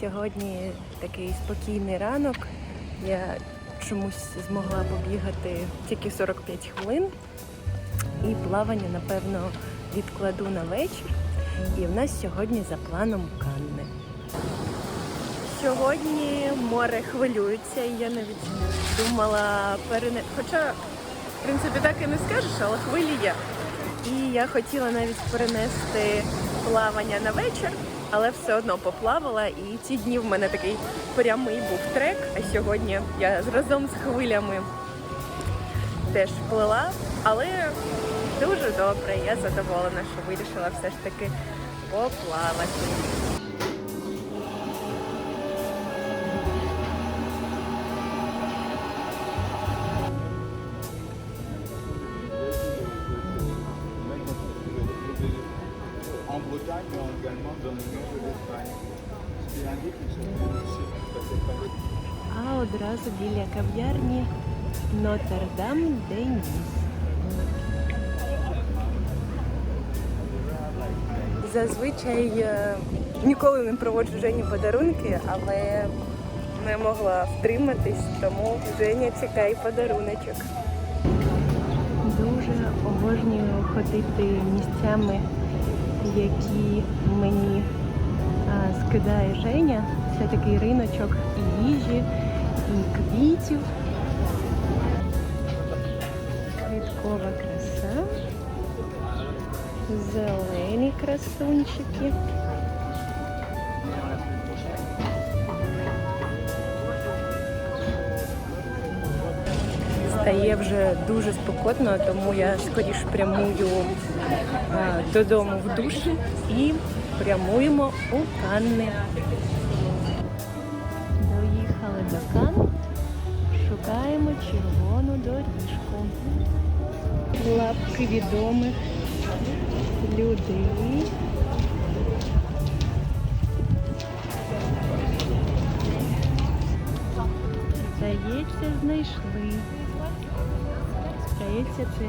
Сьогодні такий спокійний ранок. Я чомусь змогла побігати тільки 45 хвилин. І плавання, напевно, відкладу на вечір. І в нас сьогодні за планом Канни. Сьогодні море хвилюється, і я навіть думала перене... Хоча, в принципі, так і не скажеш, але хвилі є. І я хотіла навіть перенести плавання на вечір, але все одно поплавала. І ці дні в мене такий прямий був трек. А сьогодні я разом з хвилями теж плила, але дуже добре. Я задоволена, що вирішила все ж таки поплавати. А одразу біля кав'ярні Нотр-Дам де Ніс. Зазвичай е, ніколи не проводжу Жені подарунки, але не могла втриматись, тому Женя чекає подаруночок. Дуже обожнюю ходити місцями, які мені скидає Женя. Це такий риночок і їжі, і квітів. Квіткова краса. Зелені красунчики. Стає вже дуже спекотно, тому я скоріш прямую а, додому в душ і прямуємо у Канни. Доїхали до Кан, шукаємо червону доріжку. Лапки відомих людей. Здається, знайшли. Здається, це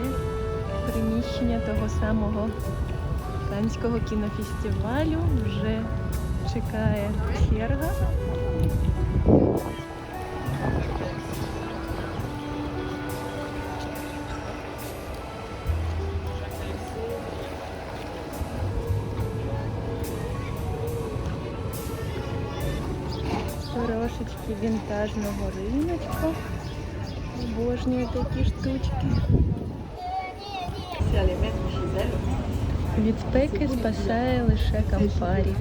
приміщення того самого Канського кінофестивалю. Вже чекає черга. Трошечки вінтажного риночка. Обожнюю такі штучки. Від спеки спасає лише камфарі.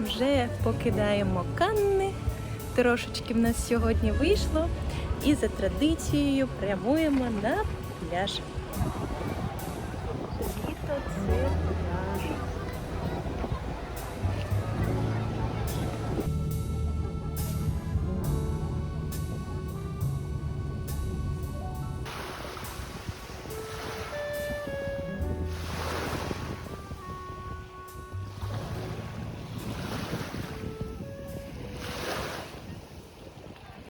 Вже покидаємо канни. Трошечки в нас сьогодні вийшло. І за традицією прямуємо на пляж. Літо це